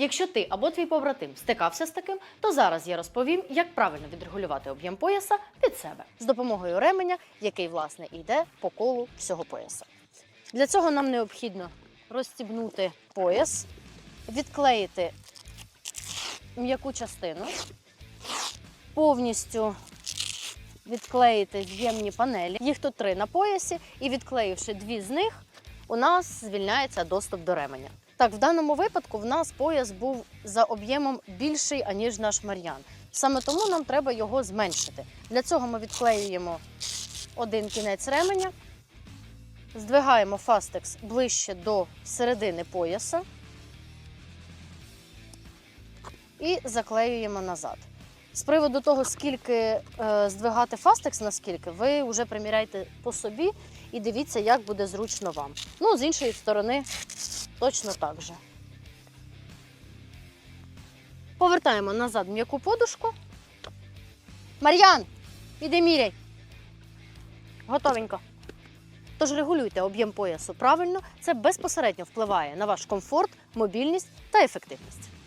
Якщо ти або твій побратим стикався з таким, то зараз я розповім, як правильно відрегулювати об'єм пояса під себе з допомогою ременя, який власне йде по колу всього пояса. Для цього нам необхідно розстібнути пояс, відклеїти м'яку частину, повністю відклеїти з'ємні панелі. Їх тут три на поясі, і відклеївши дві з них, у нас звільняється доступ до ременя. Так, в даному випадку в нас пояс був за об'ємом більший, аніж наш мар'ян. Саме тому нам треба його зменшити. Для цього ми відклеюємо один кінець ременя, здвигаємо фастекс ближче до середини пояса і заклеюємо назад. З приводу того, скільки е, здвигати фастекс, наскільки, ви вже приміряйте по собі і дивіться, як буде зручно вам. Ну, з іншої сторони, точно так же. Повертаємо назад м'яку подушку. Мар'ян, іди міряй. Готовенько. Тож регулюйте об'єм поясу правильно, це безпосередньо впливає на ваш комфорт, мобільність та ефективність.